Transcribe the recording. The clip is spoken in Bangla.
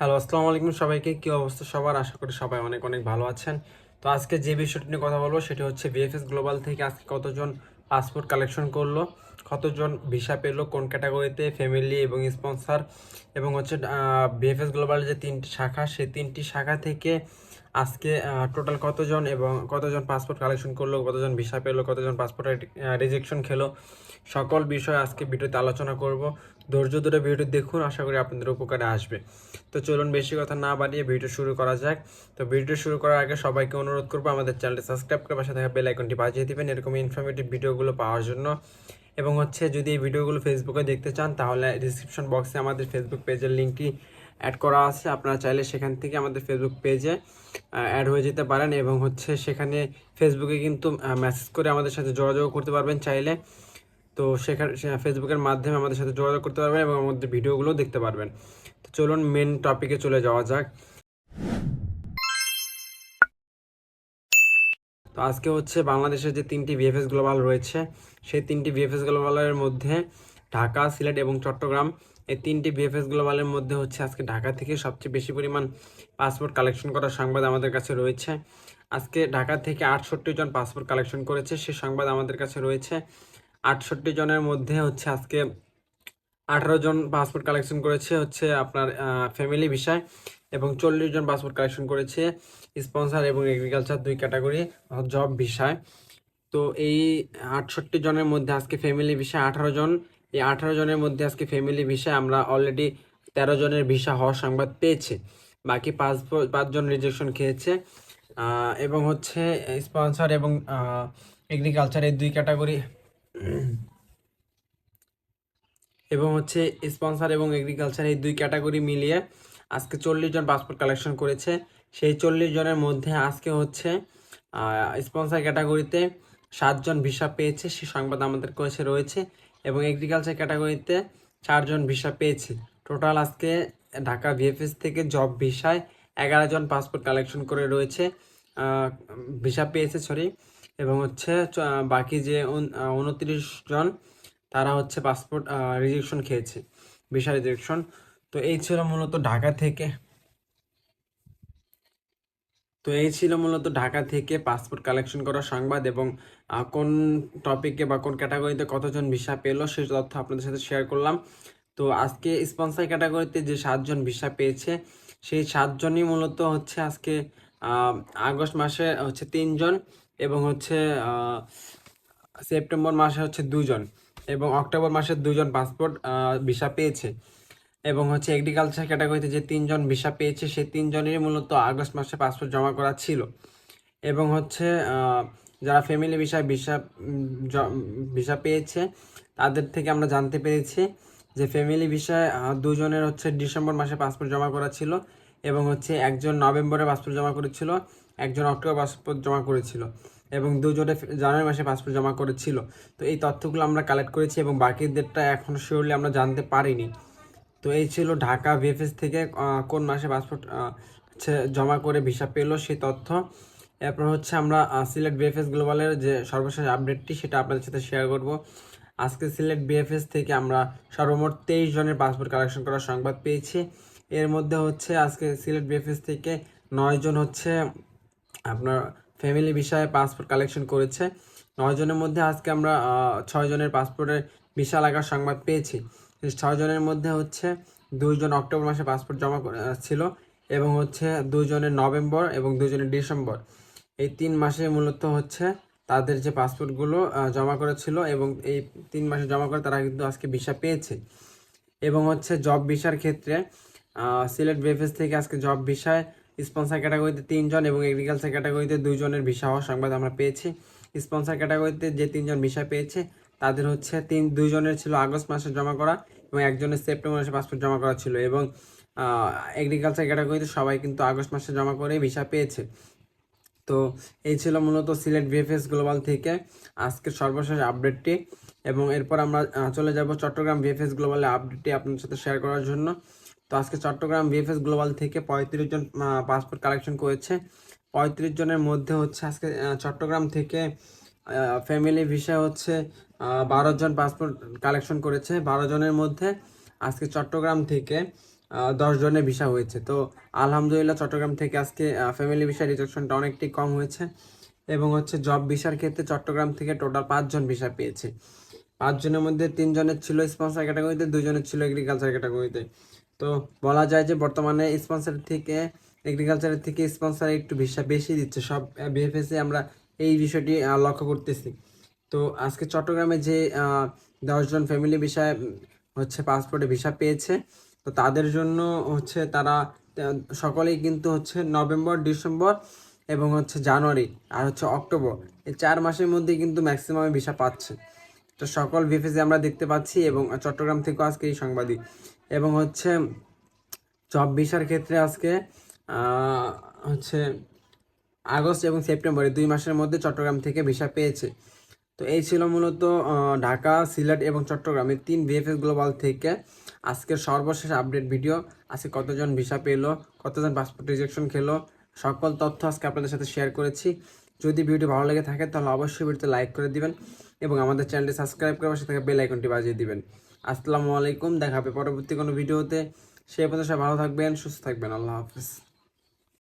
হ্যালো, আসসালামু আলাইকুম সবাইকে। কী অবস্থা সবার? আশা করি সবাই অনেক অনেক ভালো আছেন। তো আজকে যে বিষয়টি নিয়ে কথা বলব, সেটি হচ্ছে বিএফএস গ্লোবাল থেকে আজকে কতজন পাসপোর্ট কালেকশন করল, কতজন ভিসা পেল, কোন ক্যাটাগরিতে, ফ্যামিলি এবং স্পন্সার, এবং হচ্ছে বিএফএস গ্লোবাল যে তিনটি শাখা, সেই তিনটি শাখা থেকে আজকে টোটাল কতজন এবং কতজন পাসপোর্ট কালেকশন করল, কতজন ভিসা পেল, কতজন পাসপোর্ট রিজেকশন খেলো, সকল বিষয় আজকে ভিডিওতে আলোচনা করব। ধৈর্য ধরে ভিডিওটি দেখুন, আশা করি আপনাদের উপকারে আসবে। তো চলুন বেশি কথা না বাড়িয়ে ভিডিও শুরু করা যাক। তো ভিডিও শুরু করার আগে সবাইকে অনুরোধ করব আমাদের চ্যানেলটি সাবস্ক্রাইব করে পাশে থাকা বেল আইকনটি বাজিয়ে দিবেন, এরকম ইনফরমেটিভ ভিডিওগুলো পাওয়ার জন্য। এবং হচ্ছে, যদি এই ভিডিওগুলো ফেসবুকে দেখতে চান, তাহলে ডিসক্রিপশন বক্সে আমাদের ফেসবুক পেজের লিঙ্কটি অ্যাড করা আছে। আপনারা চাইলে সেখান থেকে আমাদের ফেসবুক পেজে অ্যাড হয়ে যেতে পারেন এবং হচ্ছে সেখানে ফেসবুকে কিন্তু মেসেজ করে আমাদের সাথে যোগাযোগ করতে পারবেন চাইলে। তো সেখানে ফেসবুকের মাধ্যমে আমাদের সাথে যোগাযোগ করতে পারবেন এবং আমাদের ভিডিওগুলো দেখতে পারবেন। তো চলুন মেন টপিকে চলে যাওয়া যাক। তো আজকে হচ্ছে বাংলাদেশের যে তিনটি ভিএফএস গ্লোবাল রয়েছে, সেই তিনটি ভিএফএস গ্লোবালের মধ্যে ঢাকা, সিলেট এবং চট্টগ্রাম এই তিনটি ভিএফএস গ্লোবালের মধ্যে হচ্ছে আজকে ঢাকা থেকে সবচেয়ে বেশি পরিমাণ পাসপোর্ট কালেকশন করার সংবাদ আমাদের কাছে রয়েছে। আজকে ঢাকা থেকে আটষট্টি জন পাসপোর্ট কালেকশন করেছে সে সংবাদ আমাদের কাছে রয়েছে। আটষট্টি জনের মধ্যে হচ্ছে আজকে আঠারো জন পাসপোর্ট কালেকশন করেছে হচ্ছে আপনার ফ্যামিলি বিষয় এবং চল্লিশ জন পাসপোর্ট কালেকশন করেছে স্পন্সর এবং এগ্রিকালচার দুই ক্যাটাগরি জব বিষয় তো এই আটষট্টি জনের মধ্যে আজকে ফ্যামিলি বিষয় আঠারো জন এই আঠারো জনের মধ্যে আজকে ফ্যামিলি বিষয় আমরা অলরেডি তেরো জনের ভিসা হওয়ার সংবাদ পেয়েছে। বাকি পাঁচ পাঁচজন রিজেকশন খেয়েছে। এবং হচ্ছে স্পন্সর এবং এগ্রিকালচার এই দুই ক্যাটাগরি এবং হচ্ছে স্পন্সর এবং এগ্রিকালচার এই দুই ক্যাটাগরি মিলিয়ে আজকে চল্লিশ জন পাসপোর্ট কালেকশন করেছে। সেই চল্লিশ জনের মধ্যে আজকে হচ্ছে স্পন্সর ক্যাটাগরিতে সাতজন ভিসা পেয়েছে, সে সংবাদ আমাদের কাছে রয়েছে এবং এগ্রিকালচার ক্যাটাগরিতে চারজন ভিসা পেয়েছে। টোটাল আজকে ঢাকা ভিএফএস থেকে জব ভিসায় এগারো জন পাসপোর্ট কালেকশন করে রয়েছে ভিসা পেয়েছে সরি এবং হচ্ছে বাকি যে উনত্রিশ জন, তারা হচ্ছে পাসপোর্ট রিজেকশন খেয়েছে ভিসা রিজেকশন তো এই ছিল মূলত ঢাকা থেকে। তো এই ছিল মূলত ঢাকা থেকে পাসপোর্ট কালেকশন করার সংবাদ এবং কোন টপিকে বা কোন ক্যাটাগরিতে কতজন ভিসা পেল সেই তথ্য আপনাদের সাথে শেয়ার করলাম। তো আজকে স্পন্সর ক্যাটাগরিতে যে সাতজন ভিসা পেয়েছে, সেই সাতজনই মূলত হচ্ছে আজকে আগস্ট মাসে হচ্ছে তিনজন এবং হচ্ছে সেপ্টেম্বর মাসে হচ্ছে দুজন এবং অক্টোবর মাসে দুজন পাসপোর্ট ভিসা পেয়েছে। এবং হচ্ছে এগ্রিকালচার ক্যাটাগরিতে যে তিনজন ভিসা পেয়েছে, সেই তিনজনেরই মূলত আগস্ট মাসে পাসপোর্ট জমা করা ছিল। এবং হচ্ছে যারা ফ্যামিলি ভিসা ভিসা ভিসা পেয়েছে, তাদের থেকে আমরা জানতে পেরেছি যে ফ্যামিলি ভিসায় দুজনের হচ্ছে ডিসেম্বর মাসে পাসপোর্ট জমা করা ছিল এবং হচ্ছে একজন নভেম্বরে পাসপোর্ট জমা করেছিল, একজন অক্টোবর পাসপোর্ট জমা করেছিল এবং দুজনে জানুয়ারি মাসে পাসপোর্ট জমা করেছিল। তো এই তথ্যগুলো আমরা কালেক্ট করেছি এবং বাকিদেরটা এখনও শিওরলি আমরা জানতে পারিনি। তো এই ছিল ঢাকা ভিএফএস থেকে কোন মাসে পাসপোর্ট জমা করে ভিসা পেল সেই তথ্য। এরপর হচ্ছে আমরা সিলেট বিএফএস গ্লোবালের যে সর্বশেষ আপডেটটি সেটা আপনাদের সাথে শেয়ার করব। আজকে সিলেট বিএফএস থেকে আমরা সর্বমোট তেইশ জনের পাসপোর্ট কালেকশন করার সংবাদ পেয়েছি। এর মধ্যে হচ্ছে আজকে সিলেট বিএফএস থেকে নয় জন হচ্ছে আপনার ফ্যামিলি বিষয়ে পাসপোর্ট কালেকশন করেছে। নয় জনের মধ্যে আজকে আমরা আহ, ছয় জনের পাসপোর্টের ভিসা লাগার সংবাদ পেয়েছি। এই ছয় জনের মধ্যে হচ্ছে দুইজন অক্টোবর মাসে পাসপোর্ট জমা ছিল এবং হচ্ছে দুইজনের নভেম্বর এবং দুইজনের ডিসেম্বর। এই তিন মাসে মূলত হচ্ছে তাদের যে পাসপোর্টগুলো জমা করেছিল এবং এই তিন মাসে জমা করে তারা কিন্তু আজকে ভিসা পেয়েছে। এবং হচ্ছে জব ভিসার ক্ষেত্রে সিলেট বিএফএস থেকে আজকে জব ভিসায় স্পন্সর ক্যাটাগরিতে তিনজন এবং এগ্রিকালচার ক্যাটাগরিতে দুইজনের ভিসা হওয়ার সংবাদ আমরা পেয়েছি। স্পন্সর ক্যাটাগরিতে যে তিনজন ভিসা পেয়েছে তাদের হচ্ছে তিন, দুইজনের ছিল আগস্ট মাসে জমা করা এবং একজনের সেপ্টেম্বর মাসে পাসপোর্ট জমা করা ছিল এবং এগ্রিকালচার ক্যাটাগরিতে সবাই কিন্তু আগস্ট মাসে জমা করে ভিসা পেয়েছে। তো এই ছিল মূলত সিলেট ভিএফএস গ্লোবাল থেকে আজকের সর্বশেষ আপডেটটি এবং এরপর আমরা চলে যাব চট্টগ্রাম ভিএফএস গ্লোবালের আপডেটটি আপনার সাথে শেয়ার করার জন্য। তো আজকে চট্টগ্রাম ভিএফএস গ্লোবাল থেকে পঁয়ত্রিশ জন পাসপোর্ট কালেকশন করেছে। পঁয়ত্রিশ জনের মধ্যে হচ্ছে আজকে চট্টগ্রাম থেকে ফ্যামিলি ভিসা হচ্ছে বারো জন পাসপোর্ট কালেকশন করেছে। বারো জনের মধ্যে আজকে চট্টগ্রাম থেকে দশ জনের ভিসা হয়েছে। তো আলহামদুলিল্লাহ চট্টগ্রাম থেকে আজকে ফ্যামিলি ভিসা রিজেকশনটা অনেকটাই কম হয়েছে এবং হচ্ছে জব ভিসার ক্ষেত্রে চট্টগ্রাম থেকে টোটাল পাঁচজন ভিসা পেয়েছে। পাঁচজনের মধ্যে তিনজনের ছিল স্পন্সর ক্যাটাগরিতে দুজনের ছিল এগ্রিকালচার ক্যাটাগরিতে তো বলা যায় যে বর্তমানে স্পন্সর থেকে এগ্রিকালচারের থেকে স্পন্সর একটু ভিসা বেশি দিচ্ছে। সব বিএফএসে আমরা এই বিষয়টি লক্ষ্য করতেছি। তো আজকে চট্টগ্রামে যে দশজন ফ্যামিলি ভিসায় হচ্ছে পাসপোর্টে ভিসা পেয়েছে, তো তাদের জন্য হচ্ছে তারা সকলেই কিন্তু হচ্ছে নভেম্বর, ডিসেম্বর এবং হচ্ছে জানুয়ারি আর হচ্ছে অক্টোবর এই চার মাসের মধ্যে কিন্তু ম্যাক্সিমাম ভিসা পাচ্ছে। তো সকল ভিফেসে আমরা দেখতে পাচ্ছি এবং চট্টগ্রাম থেকেও আজকে এই সাংবাদিক এবং হচ্ছে জব ভিসার ক্ষেত্রে আজকে হচ্ছে আগস্ট এবং সেপ্টেম্বরে দুই মাসের মধ্যে চট্টগ্রাম থেকে ভিসা পেয়েছে। তো এই ছিল মূলত ঢাকা, সিলেট এবং চট্টগ্রামে তিন বিএফএস গ্লোবাল থেকে আজকের সর্বশেষ আপডেট ভিডিও আজকে কতজন ভিসা পেল, কতজন পাসপোর্ট রিজেকশন খেলো, সকল তথ্য আজকে আপনাদের সাথে শেয়ার করেছি। যদি ভিডিওটি ভালো লেগে থাকে, তাহলে অবশ্যই ভিডিওতে লাইক করে দিবেন এবং আমাদের চ্যানেলটি সাবস্ক্রাইব করে পাশে থাকা বেল আইকনটি বাজিয়ে দিবেন। আসসালামু আলাইকুম, দেখা হবে পরবর্তী কোনো ভিডিওতে সেই পর্যন্ত সবাই ভালো থাকবেন, সুস্থ থাকবেন, আল্লাহ হাফিজ।